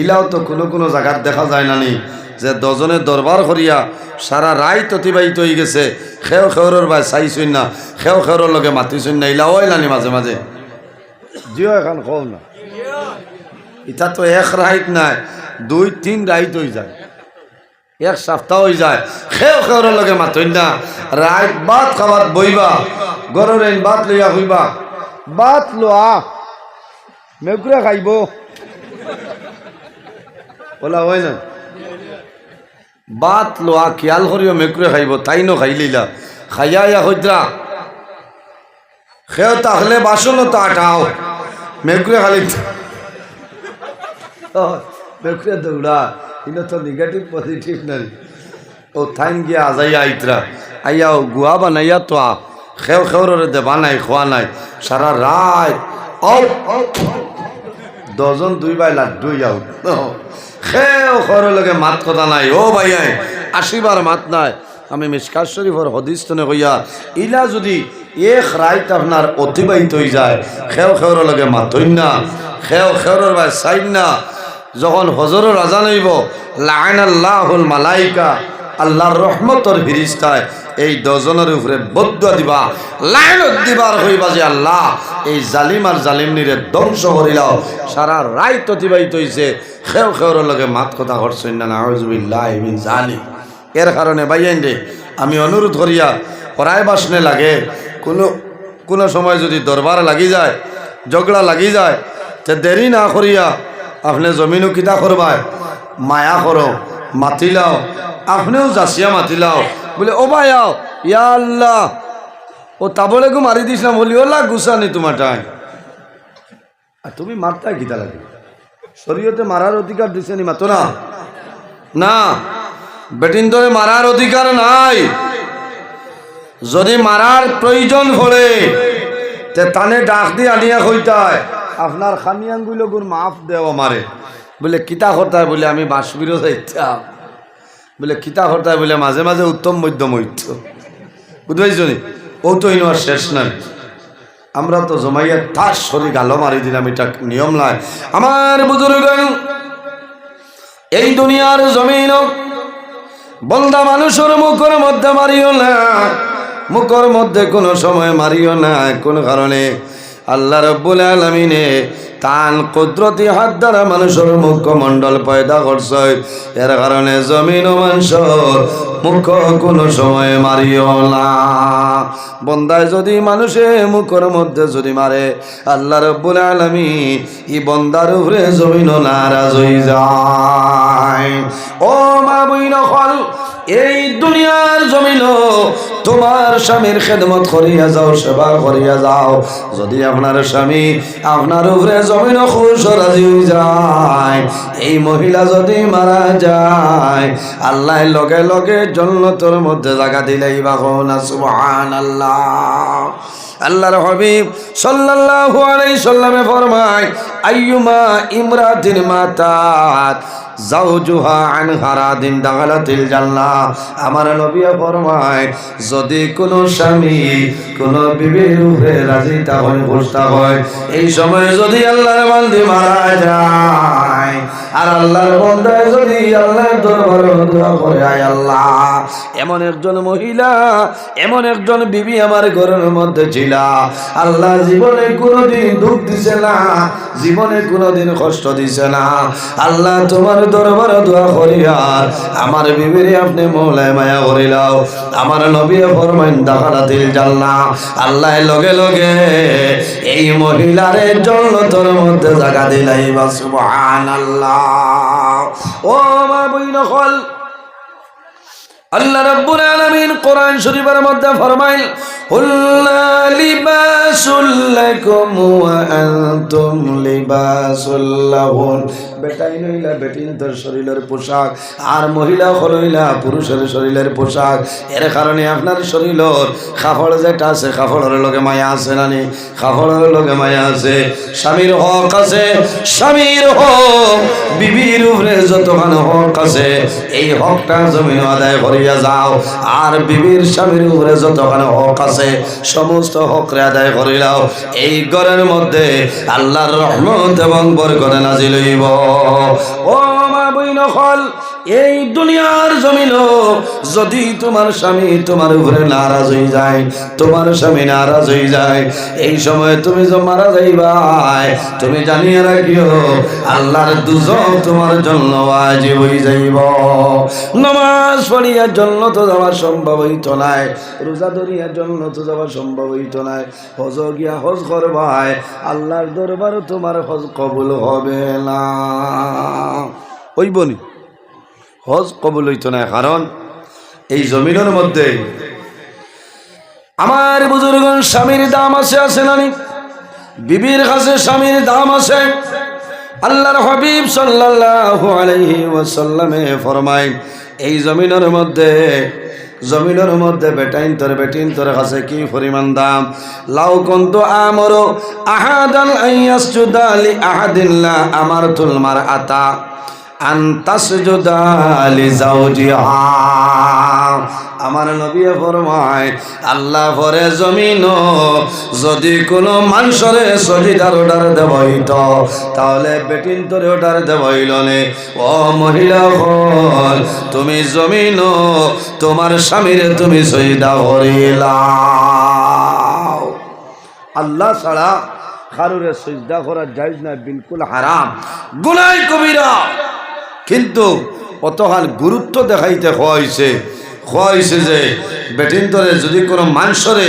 ইলাও তো কোনো কোনো জায়গাত দেখা যায় না নি যে দজনে দরবার করিয়া সারা রায় অতিবাহিত হয়ে গেছে খেও খেওরের বাই চাইছই না খেও খেওরের লগে মাতিছই না ইলাও এলানি মাঝে মাঝে জিও এখন কও না। ইটা তো এক রাইত নাই দুই তিন রাইত হয়ে যায় এক সপ্তাহ হয়ে যায় খেও খেওরের লগে মাতই না রাইত বাত খাবার বইবা গরর আইন বাত লইয়া হইবা। বাত লোয়া মেঘুরে খাইব। বলা হয় না। বাত লোয়া খেয়াল করিও মেকুরে খাইব তাই নো খাই লইলা খাইয়া ইয়া হইদ্রা খেও তাহলে বাসনও তো আটাও মেকুরে খালি মেকুরে দৌড়া কিন্তু তো নেগেটিভ পজিটিভ নাই। ও থাইন গিয়া আজাইয়া আইতরা আইয়া ও গুয়া বানাইয়া তো আ। খেও খেওরে দেবা নাই খোয়া নাই। সারা ও দজন দুই বাই লাড্ডু যাও খেও খরের লগে মাত কথা নাই। ও ভাই আশিবার মাত নাই। আমি মিসকার শরীফর হদিস্তনে কইয়া, ইলা যদি এক রাইত আপনার অতিবাহিত হয়ে যায় খেও খেওর লগে মাতই না খেও খেওরের ভাই চাইন না। যখন হজরের রাজা নইব লাইন আল্লাহুল মালাইকা, আল্লাহর রহমতর ফিরিস্তায় এই দজনের উপরে বদ্ধ দিবা, লাইনত দিবার হইবা যে আল্লাহ, এই জালিম আর জালিমনিরে ধ্বংস করিলাও সারা রাইত অতিবাহিত হইছে। খেও খেওর লগে মাত কথা করছেন না নাউজুবিল্লাহ মিন জালিম এর কারণে বাইয়াইন রে, আমি অনুরোধ করিয়া পড়ায় বাসনে লাগে, কোনো কোনো সময় যদি দরবার লাগি যায়, ঝগড়া লাগি যায়, তে দেরি না করিয়া আপনি জমিনও কিতা করবায় মায়া করো মাতিলাও আপনিও যাচিয়া মাতিলাও বলে, ও ভাই, আও। ইয়া আল্লাহ। ও তাবলে গো মারি দিস না, বলি, ওলা গুছানি তোমার টাই আর তুমি মারতাই কিতা লাগে। শরীয়তে মারার অধিকার দিছে নি মাতো না? না। বেটিন ধরে মারার অধিকার নাই। যদি মারার প্রয়োজন পড়ে, তে তানে ডাক দিয়ে আনিয়া কইতায়, আপনার খামিয়াঙ্গুলো গুণ মাফ দেও আমারে। বলে, কিতা করতায়? বলে, আমি বাঁশবিরও যাইতাম। বলে, কিতা করতায় বলে, মাঝে মাঝে উত্তম মধ্যম হইত বুঝতে নি? ও তো ইনো আর শেষ নাই। আমরা তো জমাইয়া তার শরীর গালো মারি দিলাম, এটা নিয়ম নাই। আমার বুজুর্গ এই দুনিয়ার জমিন বন্দা মানুষের মুখের মধ্যে মারিও না, মুখের মধ্যে কোনো সময় মারিও না। কোন কারণে? আল্লাহ রব্বুল আলমিনে তান কুদরতি হাত দ্বারা মানুষের মুখমণ্ডল পয়দা করছে। এর কারণে জমিন ও মানুষের মুখ কোনো সময় মারিও না। বন্দায় যদি মানুষে মুখের মধ্যে যদি মারে, আল্লাহ রব্বুল আলমী ই বন্দার উপরে জমিন নারাজ হয়ে যায়। ও মা বই নকল এই দুনিয়ার জমিন তোমার স্বামীর খেদমত করিয়া যাও, সেবা করিয়া যাও। যদি আপনার স্বামী আপনার উপরে জমিন খুশ রাজি যায়, এই মহিলা যদি মারা যায় আল্লাহ লগে লগে জন্নতর মধ্যে দিলেই বাখন সুবহান আল্লাহ মাতাত জাউজুহা আন হারাদিন দাগালাতিল জান্নাহ। আমার নবী ফরমায়, যদি কোনো স্বামী কোনো বিবির উপরে রাজি তা হয় হয়। এই সময় যদি আল্লাহর বান্দি মারা যায় করে এমন একজন মহিলা, এমন একজন বিবি আমার ঘরের মধ্যে ছিল। আল্লাহ জীবনে কোনোদিন দুঃখ দিছে না, জীবনে কষ্ট দিছে না। আল্লাহ তোমার দরবারে দোয়া করিয়ার আমার বিবিরে আপনি মৌলায় মায়া করিলাও আমার নবী ফরমাইন, দাখালাতিল জান্নাহ। আল্লাহ লগে লগে এই মহিলারে জন্নতর মধ্যে জায়গা দিলাই বা সুবহানাল্লাহ। ও মা বইন হল আল্লাহ রব্বুল আলামিন কোরআন শরীফের মধ্যে ফরমাইল, হুল্লা লিবাসুল লাকুম ওয়া আনতুম বেটাই নইলা বেটিন তোর শরীরের পোশাক, আর মহিলা হলইলা, পুরুষের শরীরের পোশাক। এর কারণে আপনার শরীরের কাপড় যেটা আছে কাপড়ের লগে মায়া আছে নানি কাপড়ের লগে মায়া আছে। স্বামীর হক আছে, স্বামীর হক, বিবির উপরে যতখানে হক আছে, এই হকটা জমিন আদায় করিয়া যাও। আর বিবির স্বামীর উপরে যতখানে হক আছে, সমস্ত হকরে আদায় করিলাও। এই ঘরের মধ্যে আল্লাহর রহমত এবং বরকতে নাজিল হইব। ও মা বই নকল এই দুনিয়ার জমিন যদি তোমার স্বামী তোমার উপরে নারাজ হয়ে যায়, তোমার স্বামী নারাজ হয়ে যায়, এই সময় তুমি যে মারা যাইবাই, তুমি জানিয়ে রাখিও, আল্লাহর দুজন তোমার জন্য আজীব হয়ে যাইব। নমাজ পড়িয়ার জন্য তো যাওয়া সম্ভব হইত নাই, রোজা ধরিয়ার জন্য তো যাওয়া সম্ভব হইত নাই, হজ গিয়া হজ করবাই, আল্লাহর দরবার তোমার হজ কবুল হবে না। ওই বনি। হজ কবুল হইত না, কারণ এই জমিনের মধ্যে আমার বুজুর্গ স্বামীর দাম আছে আছে নানি বিবির কাছে স্বামীর দাম আছে। আল্লাহর হাবিব সাল্লাল্লাহু আলাইহি ওয়াসাল্লামে ফরমায়, এই জমিনের মধ্যে জমিনের মধ্যে বেটাইন, তোর বেটিন, তোর কাছে কি পরিমাণ দাম? লাউ কন্ত আমর আহাদাল আইয়াসজুদা লি আহাদিল্লা আমার তুলমার আতা আন্তাসজুদালি জাওজিহা আমার নবী ফরমায়, আল্লাহ পরে জমিন, যদি কোনো মানুষরে সজিদার অর্ডার দেব হইত তাহলে বেটিন তোরে অর্ডার দেব নে। ও মহিলা হল তুমি জমিন, তোমার স্বামীরে তুমি সজিদা করিলা আল্লাহ ছাড়া কারুরে সজদা করা যাইজ না বিলকুল হারাম। গুনাই কবিরা। কিন্তু অতহান গুরুত্ব দেখাইতে হয়েছে হয়েছে যে বেটিন্তরে যদি কোনো মানুষরে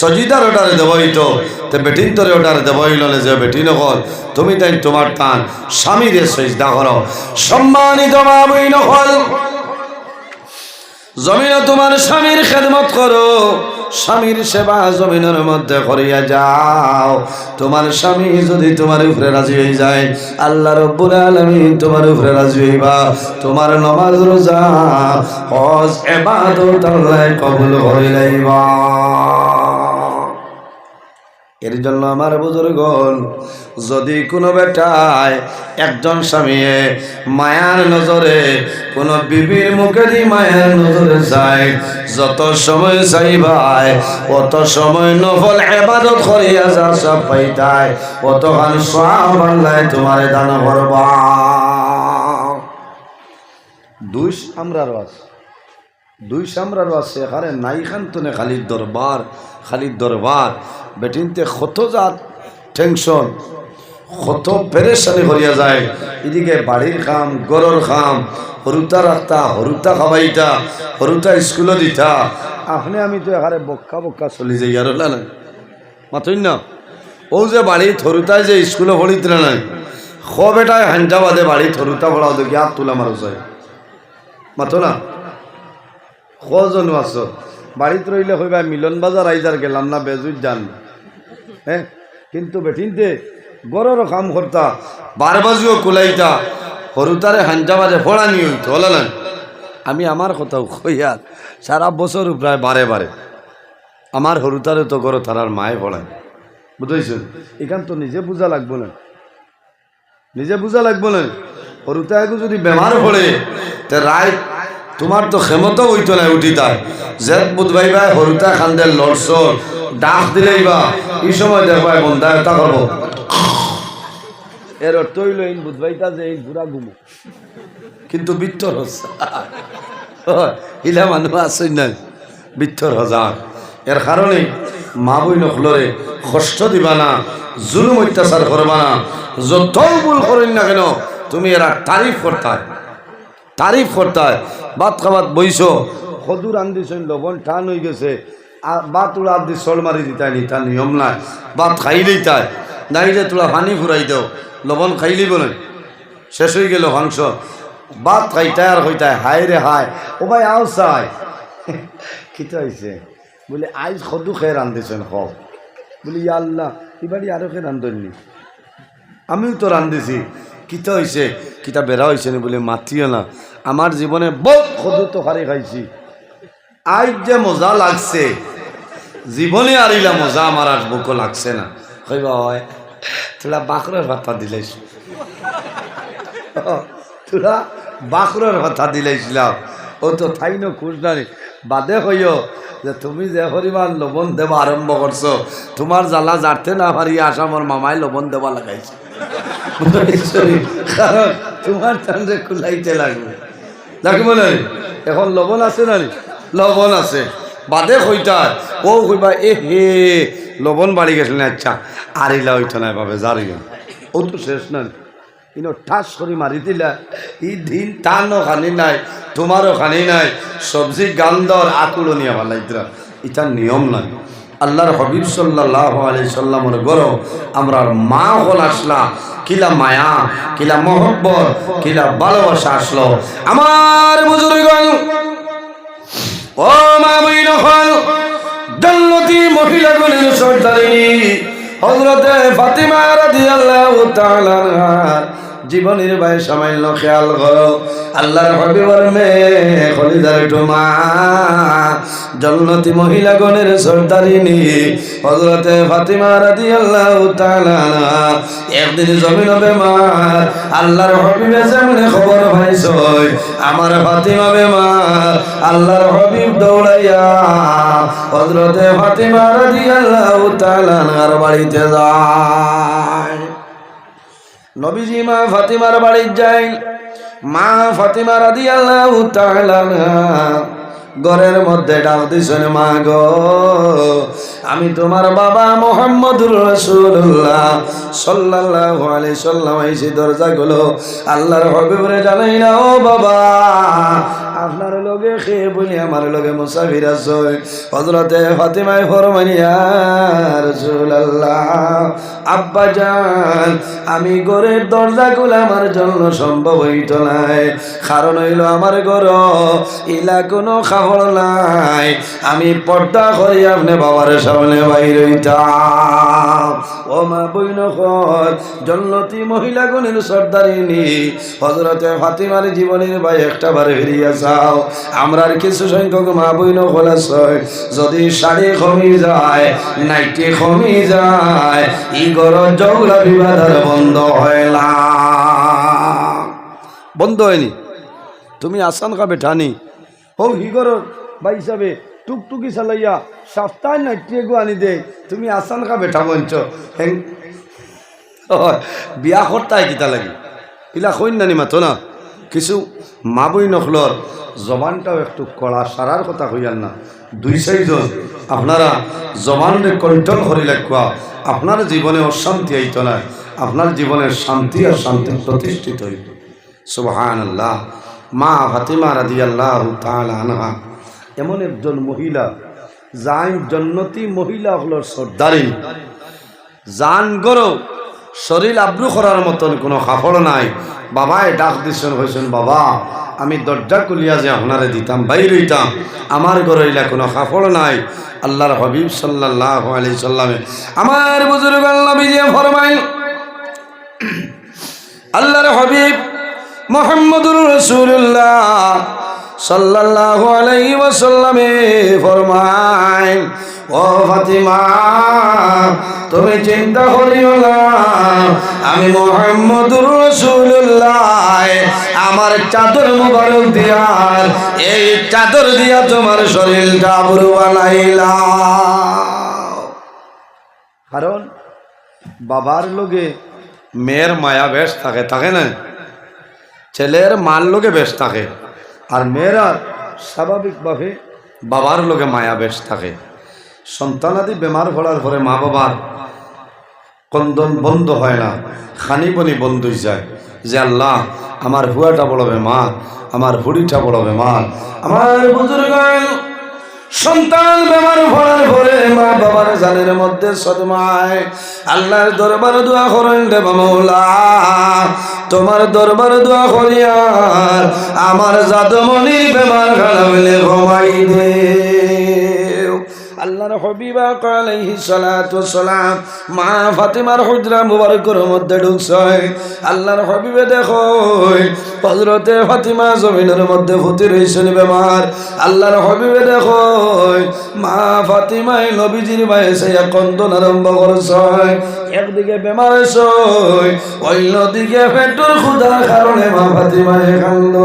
সজিদার অর্ডারে দেব হইতো, তো বেটিন্তরে অর্ডার দেবইল না যে বেটিন হল তুমি তাই তোমার তান, স্বামীরে সজদা করো। সম্মানিত মা বইন হল জমিনে তোমার স্বামীর খেদমত করো। স্বামীর সেবা জমিনের মধ্যে করিয়া যাও। তোমার স্বামী যদি তোমার উপরে রাজি হয়ে যায়, আল্লাহ রব্বুল আলমী তোমার উপরে রাজি হইবা। তোমার নমাজ রোজা, হজ আল্লাহ কবুল হইলাইবা লইবা। এর জন্য আমার বুজুর্গন যদি কোনো বেটায় একজন স্বামীয়ে মায়ার নজরে, কোনো বিবির মুখে দি মায়ার নজরে যায়, যত সময় চাইবাই অত সময় নফল এবাদত করিয়া যা সব পাইতাই অতখান সব আল্লাহ তোমারে দান করবা। দুই আমরার আছে দুই সামরার আছে এখানে নাই খান্তনে খালির দরবার খালির দরবার। বেটিনতে কত জাত, টেনশন কত পেরেশানি করিয়া যায়। এদিকে বাড়ির খাম, গরর খাম, হরুতা রাখতা, হরুতা খাবাইতা হরুতা স্কুলও দিতা। আপনি, আমি তো এখানে বক্কা বক্কা চলি যাই, আর না মাথুন না, ও যে বাড়ি থরুতায় যে স্কুলে পড়িত না নাই, খ বেটায় হাঞ্জা বাদে বাড়ি থরুতা পড়াও দেখি আর তোলা মারো যায়। মাথো না কজন আছো। বাড়িত রইলে হইবা মিলন বাজার আইজার গেলাম না, বেজুত যান। হ্যাঁ কিন্তু বেঠিনতে গরর কাম করতা বার বাজিও কুলাইতা হরুতারে হাঞ্জা বাজে ফোড়া নিয়ে হইতো হলো আমি আমার কথাও কইয়ার সারা বছর প্রায় বারে বারে আমার হরুতারে তো গরো তারার মায়ে পড়ায় বুঝেছেন এখান তো নিজে বুঝা লাগবো না। নিজে বুঝা লাগবো না। হরুতায়গু যদি বেমার পড়ে তে রায় তোমার তো ক্ষমতা হইতো না উঠি তাই যে বুধবাই ভাই হরুতা খান্দের লড়ছ ডাক দিলেই বা এই সময় দেখবাই বন্ধা এটা করব। এর অর্থ হইল এই বুধবাইটা যে এই বুড়া ঘুমো কিন্তু বিত্তর হচ্ছে ইলা মানুষ আছে না বিত্তর হজার এর কারণে মা বই নখলরে কষ্ট দিবা না জুলুম অত্যাচার করবা না। যত ভুল করেন না কেন তুমি এরা তারিফ করতায় তারিফ করতায় ভাত খাবাত বইছ। সদুর আন্দিছেন লবণ, টান হয়ে গেছে। আর বাত উড়া দি চল মারি দিতাই তার নিয়ম নাই। ভাত খাইলেই তাই। নাই যে তোলা পানি ফুরাই দেও। লবণ খাইলেই বলেন শেষ হয়ে গেল ভাত খাই তায়ার হইতায় হায় রে হায়। ও ভাই আও চাই। কিতা হয়েছে বলে, আইজ সদু খেয়ে রান্ধিছেন হ বলি ইয়া আল্লাহ এবারই আরও খেয়ে রান্ধননি আমিও তো রান্ধিছি কিতা হয়েছে কিতা বেড়া হয়েছে না বলে মাতিও না আমার জীবনে বহুত সদু তো হারি খাইছি। আজ যে মজা লাগছে। জীবনে আরিলা মজা আমার আর বুকো লাগছে না। কইবা হয় তোরা বাকরের ভাতা দিলেছ তোরা বাকরের কথা দিলেছিলাম ও তো থাইন খুশ নাই বাদে হইও যে তুমি যে পরিমাণ লবণ দেওয়া আরম্ভ করছ তোমার জ্বালা জারতে না পারি আসামর মামাই লবণ দেওয়া লাগাইছে। তোমার কুলাইতে লাগবে। এখন লবণ আছে না লবণ আছে। বাদে কইতা, ও কইবা, এ হে, লবণ বাড়ি গেছিল আচ্ছা। আর ইলা হইতো না ভাবে জারি ও তো শেষ না কিন্তু ঠাস করে মারি দিলা। ই দিন টানও খানি নাই তোমারও খানি নাই। সবজি গান্দর আকুলো নিয়ে ভালাইতরা। এটা নিয়ম নাই। আল্লাহর হবিব সাল্লাহ আলি সাল্লামর গরম, আমরা মা হল আসলা, কিলা মায়া, কিলা মহব্বত, কিলা ভালোবাসা আসলো। আমার বুজুর্গ ও মা বইন হল জন্নতি মহিলাগুলির সর্দারিনী হজরতে ফাতিমা রাদিয়াল্লাহু তাআলা জীবনের ভাই সামান্য খেয়াল করো। আল্লাহর হবিবর মেয়ে খলিদার টুমা জন্নতি মহিলাগণের সর্দারিনী হজরতে ফাতিমা তাআলা আনহা। একদিন জমিন বেমার, আল্লাহর হবিবে যেমন খবর পাইছই। আমার ফাতিমা বেমার, আল্লাহর হবিব দৌড়াইয়া হজরতে ফাতিমা রাদিয়াল্লাহু তাআলা আনহার বাড়িতে যায়। নবীজি মা ফাতিমার বাড়ির যাই মা ফাতিমা রাদিয়াল্লাহু তাআলা আনহা ঘরের মধ্যে ডাক দিছেন, মা গো, আমি তোমার বাবা মোহাম্মদুর রাসূলুল্লাহ সাল্লাল্লাহু আলাইহি সাল্লাম। এসে দরজা গুলো আল্লাহর হবিবরে জানাই না ও বাবা। আপনার লগে খেয়ে বলি আমার লগে মুসাফির আছে। হজরতে ফাতিমায় ফরমানিয়া রাসূলুল্লাহ, আব্বা জান, আমি ঘরের দরজা গুলো আমার জন্য সম্ভব হইত নাই। কারণ হইল আমার ঘর, ইলা কোনো খাবার নাই আমি পর্দা করি আপনি বাবার সামনে বাইর ও মা বইন জন্নতি মহিলা গণের সর্দারিনী হজরতে ফাতিমার জীবনের ভাই একটা বারে ফিরিয়া যাও। আমরা কিছু সংখ্যক মা বইন আছে যদি শাড়ি কমি যায়, নাইটি কমি যায় ই গর জগলা বিবাদ বন্ধ হয় না। বন্ধ হয়নি। তুমি আসান খাবে ঠানি। ও হিগর ভাই হিসাবে টুকটুকি চালাইয়া সপ্তাহে নাইটি গো আনি দে। তুমি আসান খা বেঠা বঞ্চ হেং। বিয়া করতাই কিতা লাগি। ইলা নানি মাতো না? কিছু মা বই নখলর জবানটাও একটু কড়া সারার কথা কইয়ার না। দুই চারিজন আপনারা জবানরে কন্ট্রোল করে রাখবা আপনার জীবনে অশান্তি আইত না আপনার জীবনের শান্তি আর শান্তি প্রতিষ্ঠিত হইব সুবহান আল্লাহ মা ফাতিমা রাদি আল্লাহ আনহা। এমন একজন মহিলা যাই জন্নতি মহিলা হলো সর্দারিনী জান গরো, শরীর আব্রু করার মতন কোনো কাপড় নাই। বাবায় ডাক দিছেন হয়েছেন বাবা, আমি দরজা কুলিয়া যে আপনারে দিতাম, বাইর হইতাম। আমার ঘরে ইলা কোনো কাপড় নাই। আল্লাহর হবিব সাল্লাহ আলি সাল্লামে, আমার বুজুর্গ নবীজি ফরমাইল। আল্লাহর হবিব মোহাম্মদুর রসুল্লাহ সাল্লাল্লাহু আলাইহি ওয়াসাল্লামে ফরমায়, ও ফাতিমা, তুমি চিন্তা করিও না, আমি মোহাম্মদুর রসুল্লাহ আমার চাদর মুবারক দিয়া, এই চাদর দিয়া তোমার শরীরটা আবরু বানাইলাম। কারণ, বাবার লোকে মেয়ের মায়া বেশ থাকে থাকে না? ছেলের মার লোকে বেশ থাকে, আর মেয়েরা স্বাভাবিকভাবে বাবার লোকে মায়া বেশ থাকে। সন্তান আদি বেমার পড়ার পরে মা বাবার কন্দন বন্ধ হয় না খানি বনি বন্ধ হয়ে যায়। যে আল্লাহ, আমার হুয়াটা বড় বেমার, আমার হুড়িটা বড় বেমার, আমার বুজুর্গ সন্তান বেমার ভরার ভরে মা বাবার জানের মধ্যে সদমায়। আল্লাহর দরবার দোয়া করেন রে মামলা তোমার দরবার দোয়া করিয়ার আমার জাদমনি বেমার খানা মিলে ঘুমাই দে। আল্লাহর হবিবা আলাইহি সালাতু সালাম মা ফাতিমার হুজরা মুবারকের মধ্যে ঢুকছে। আল্লাহর হবিবে দেখো, হযরতে ফাতিমা জমিনের মধ্যে ফুটি রইছেন বেমার। আল্লাহর হবিবে দেখো, মা ফাতিমাই নবীজির বয়সে কন্দন আরম্ভ করছে। একদিকে বেমার সই অন্যদিকে পেটুর ক্ষুধার কারণে মা ফাতিমায় কান্দ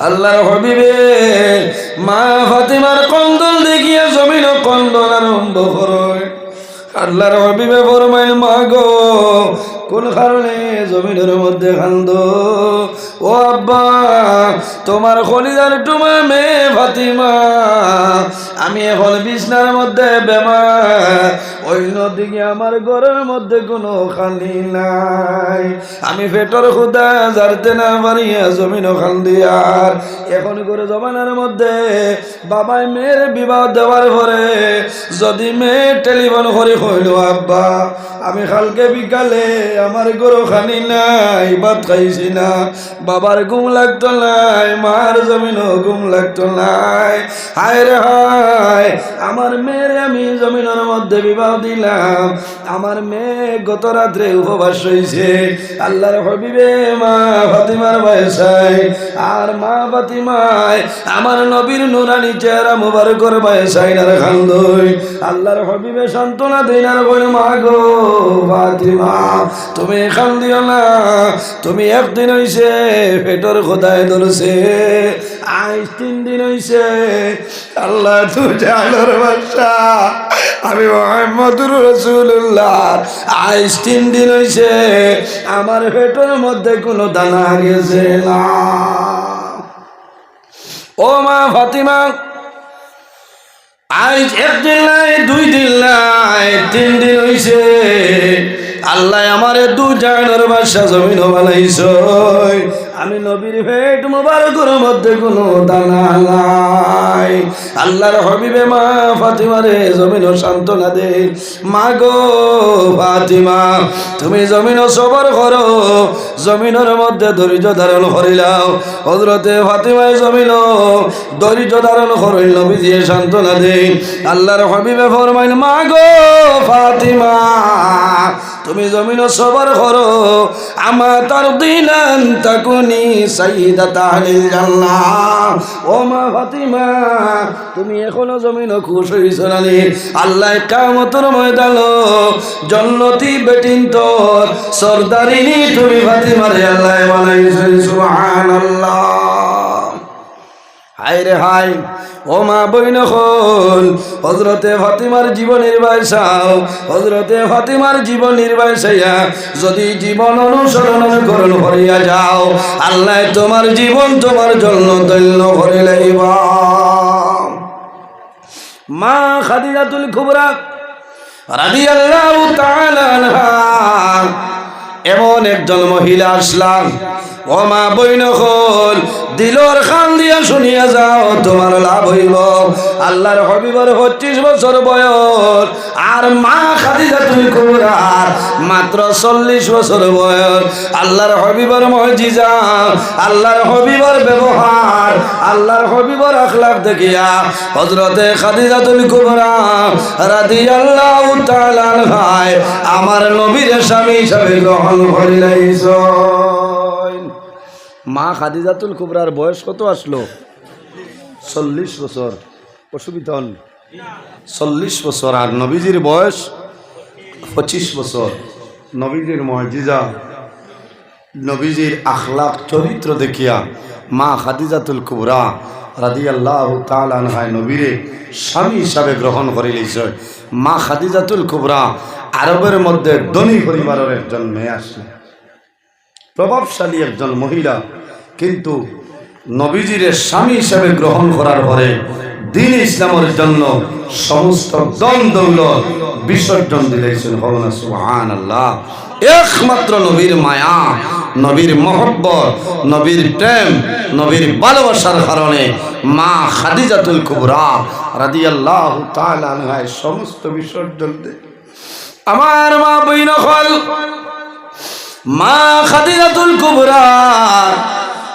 আল্লাহর হবিবে। মা ফাতিমার কন্দল দেখিয়া জমিন কন্দন আরম্ভ করয় আল্লাহর হবিবে ফরমাইল মা গো কোন কারণে জমিনের মধ্যে খান্দ ও আব্বা, তোমার খলিদার টুমা মে ফাতিমা, আমি এখন বিছনার মধ্যে বেমার। অন্যদিকে আমার ঘরের মধ্যে কোনো খালি নাই। আমি পেটর খুদা, জারতে না পারিয়া জমিন খান দিয়ার এখন করে জমানার মধ্যে বাবাই মেয়ের বিবাহ দেওয়ার পরে যদি মেয়ে টেলিফোন করে কইল, আব্বা আমি কালকে বিকালে আমার গরু খানি নাই, ভাত খাইছি না। বাবার ঘুম লাগতো নাই, মার জমিনও ঘুম লাগতো নাই। হায় রে হায়, আমার মেয়ের আমি জমিনের মধ্যে বিবাহ দিলাম। আমার মেয়ে গত রাত্রে উপবাস হয়েছে আল্লাহর হবিবে মা ফাতিমার বয়সাই আর মা ফাতিমায় আমার নবীর নুরানি চেহারা মুবারকর বয়সাই না খান্দই আল্লাহর হবিবে সান্ত্বনা দিন আর বলে মা গো ফাতিমা, তুমি এখান দিও না। তুমি একদিন হইছে পেটর খোদায় ধরছে। আজ তিন দিন হইছে আল্লাহ তু জানোর বাসা আমি মোহাম্মদুর রসুল্লাহ আজ তিন দিন হইছে আমার পেটের মধ্যে কোনো দানা গেছে না। ও মা ফাতিমা আজ একদিন নাই, দুই দিন নাই, তিন দিন হইছে। আল্লাহ আমারে দু জায়গার বাসা জমিন বানাইছ। আমি নবীর ভেট মোবারকের মধ্যে কোনো দানা নাই। আল্লাহর হবিবে মা ফাতিমারে জমিন সান্ত্বনা দে। মা গো ফাতিমা, তুমি জমিন সবর করো, জমিনের মধ্যে ধৈর্য ধারণ করিলাও। হজরতে ফাতিমায় জমিন ধৈর্য ধারণ করিল নবীজিয়ে সান্ত্বনা দে আল্লাহর হবিবে ফরমাইল মা গো ফাতিমা তুমি জমিন সবর করো আমা তার দিনান তাকুনি সাইদা তাহলিল জান্নাহ ও মা ফাতিমা, তুমি এখনও জমিন খুশ হইছ নানি আল্লাহ কামতর ময়দান জন্নতি বেটিন তোর সর্দারিনী তুমি ফাতিমারে আল্লাহ বানাইছেন সুবহানাল্লাহ। হায় হায়। ও মা বইন হল হজরতে ফাতিমার জীবন নির্বাচাও হজরতে ফাতিমার জীবন নির্বাচাইয়া যদি জীবন অনুসরণ করণ করিয়া যাও, আল্লাহ তোমার জীবন তোমার জন্য দৈন্য করে লইব। মা খাদিজাতুল কুবরা রাদিয়াল্লাহু তাআলা আনহা এমন একজন মহিলা আসলাম। ও মা বইন হল দিলর খান দিয়া শুনিয়া যাও, তোমার লাভ হইব। আল্লাহর হবিবর পঁচিশ বছর বয়স, আর মা খাদিজা তুমি কুমরার মাত্র চল্লিশ বছর বয়স। আল্লাহর হবিবর মহজিজা আল্লাহর হবিবর ব্যবহার, আল্লাহর হবিবর আখলাক দেখিয়া হজরতে খাদিজা তুমি কুমরা রাধি আল্লাহ ভাই আমার নবীর স্বামী হিসাবে গ্রহণ করিলাইছ মা খাদিজাতুল কুবরার বয়স কত আসলো? চল্লিশ বছর। অসুবিধা চল্লিশ বছর। আর নবীজির বয়স পঁচিশ বছর। নবীজির মহজিজা নবীজির আখলাক চরিত্র দেখিয়া মা খাদিজাতুল কুবরা রাদি আল্লাহ তালানহায় নবীরে স্বামী হিসাবে গ্রহণ করে লইছে মা খাদিজাতুল কুবরা আরবের মধ্যে ধনী পরিবারের একজন মেয়ে আসে প্রভাবশালী একজন মহিলা, কিন্তু নবীজির স্বামী হিসেবে গ্রহণ করার পরে দিন ইসলামের জন্য সমস্ত দৌলত বিসর্জন দিলেছেন। হবনা সুহান আল্লাহ একমাত্র নবীর মায়া, নবীর মহব্বত, নবীর প্রেম, নবীর ভালোবাসার কারণে মা খাদিজাতুল কুবরা রাদিয়াল্লাহু তাআলা আনহায় সমস্ত বিসর্জন দে। আমার মা বইন হল মা খাদিজাতুল কুবরা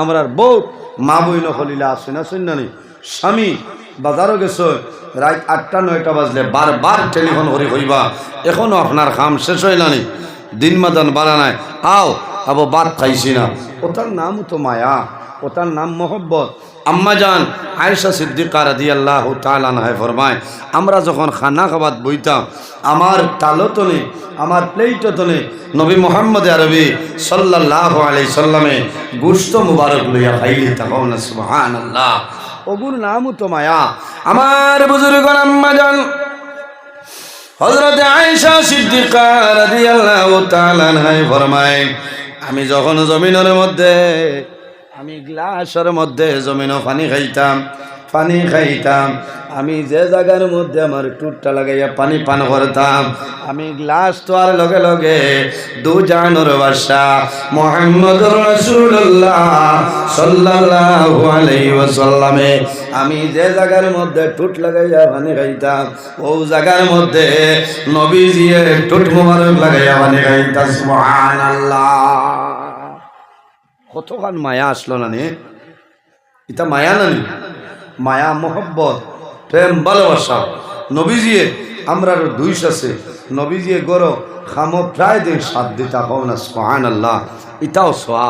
আমরা বউ মা বই হলিলা আছে না শুননানি স্বামী বাজারও গেছো, রাত আটটা, নয়টা বাজলে বারবার টেলিফোন করি, হইবা। এখনও আপনার কাম শেষ নানি? দিন মাদান বাড়া নাই। আও, আবো বাদ খাইছি না। ওটার নাম তো মায়া ওটার নাম মোহব্বত। আম্মা যান আয়েশা সিদ্দিকা রাদি আল্লাহ তালানহায় ফরমায়, আমরা যখন খানা খাবাত বইতাম, আমার তালতনে আমার প্লেটতনে নবী মোহাম্মদ আরবি সাল্লাহ আলাই সাল্লামে গুস্ত মুবারক লইয়া খাইলি তখন আল্লাহ ওগুর নামও তো মায়া। আমার বুজুর্গ আম্মা যান হজরত আয়েশা সিদ্দিকা রাদিয়াল্লাহু তাআলা আনহায় ফরমায়, আমি যখন জমিনের মধ্যে আমি গ্লাসের মধ্যে জমিনও পানি খাইতাম পানি খাইতাম। আমি যে জায়গার মধ্যে আমার টুটটা লাগাইয়া পানি পান করতাম, আমি গ্লাস তো আর লগে লগে দু বাসা। মোহাম্মদ রসুল্লাহ সাল্লাল্লাহু ওয়াসাল্লামে আমি যে জায়গার মধ্যে টুট লাগাইয়া পানি খাইতাম, ও জায়গার মধ্যে নবীজিয়ে টুট মোবারক লাগাইয়া পানি খাইতাম। সুবহানাল্লাহ। কতখান মায়া আসলো না নে এটা মায়া না মায়া, মোহব্বত, প্রেম, ভালোবাসা। নবীজিয়ে, আমরা দুইশ আছে। নবীজিয়ে গরো খামো প্রায় দিন সাত দিতা হও না সোহান আল্লাহ এটাও সোয়া